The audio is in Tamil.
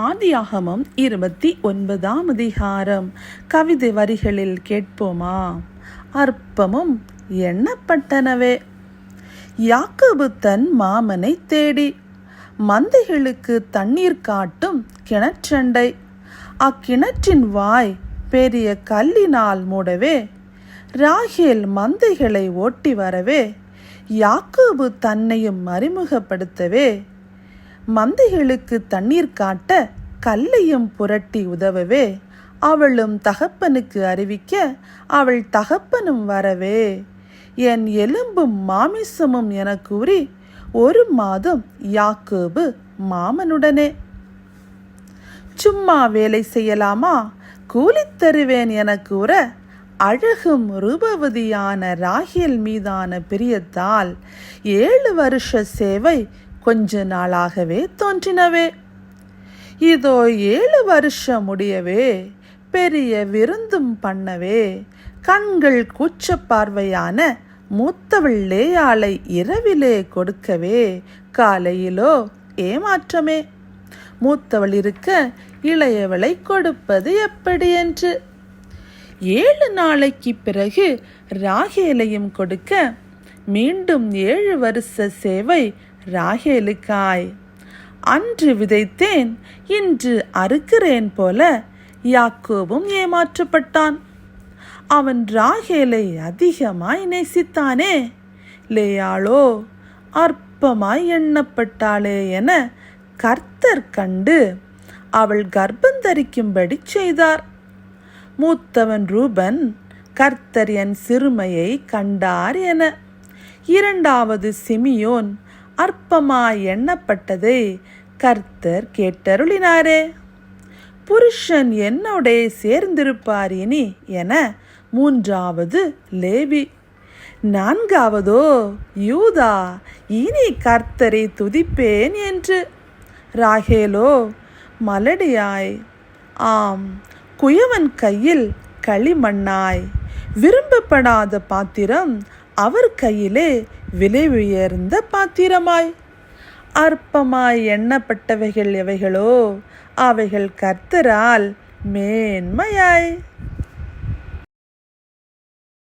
ஆதியாகமம் இருபத்தி ஒன்பதாம் அதிகாரம். கவிதை வரிகளில் கேட்போமா? அற்பமும் எண்ணப்பட்டனவே. யாக்கோபு தன் மாமனை தேடி மந்தைகளுக்கு தண்ணீர் காட்டும் கிணற்றண்டை. அக்கிணற்றின் வாய் பெரிய கல்லினால் மூடவே ராகேல் மந்தைகளை ஓட்டி வரவே யாக்கோபு தன்னையும் அறிமுகப்படுத்தவே மந்தைகளுக்கு தண்ணீர் காட்ட கல்லையும் புரட்டி உதவவே. அவளும் தகப்பனுக்கு அறிவிக்க அவள் தகப்பனும் வரவே. என் எலும்பும் மாமிசமும் என கூறி ஒரு மாதம் யாக்கோபு மாமனுடனே. சும்மா வேலை செய்யலாமா? கூலி தருவேன் என கூற அழகும் ரூபவதியான ராகியல் மீதான பிரியத்தால் ஏழு வருஷ சேவை கொஞ்ச நாளாகவே தோன்றினவே. இதோ ஏழு வருஷம் முடியவே பெரிய விருந்தும் பண்ணவே கண்கள் கூச்ச பார்வையான மூத்தவள்ளேயாளை இரவிலே கொடுக்கவே காலையிலோ ஏமாற்றமே. மூத்தவள் இருக்க இளையவளை கொடுப்பது எப்படி என்று. ஏழு நாளைக்கு பிறகு ராகேலையும் கொடுக்க மீண்டும் ஏழு வருஷ சேவை ராகேலுக்காய். அன்று விதைத்தேன் இன்று அறுக்கிறேன் போல யாக்கோவும் ஏமாற்றப்பட்டான். அவன் ராகேலை அதிகமாய் நேசித்தானே லேயாளோ அற்பமாய் எண்ணப்பட்டாளே என கர்த்தர் கண்டு அவள் கர்ப்பந்தரிக்கும்படி செய்தார். மூத்தவன் ரூபன் கர்த்தர் என் சிறுமையை கண்டார் என. இரண்டாவது சிமியோன் அற்பமாய் எண்ணப்பட்டதை கர்த்தர் கேட்டருளினாரே. புருஷன் என்னோடே சேர்ந்திருப்பார் இனி என மூன்றாவது லேவி. நான்காவதோ யூதா இனி கர்த்தரை துதிப்பேன் என்று. ராகேலோ மலடியாய் ஆம் குயவன் கையில் களிமண்ணாய் விரும்பப்படாத பாத்திரம் அவர் கையிலே விலை உயர்ந்த பாத்திரமாய். அற்பமாய் எண்ணப்பட்டவைகள் எவைகளோ அவைகள் கர்த்தரால் மேன்மையாய்.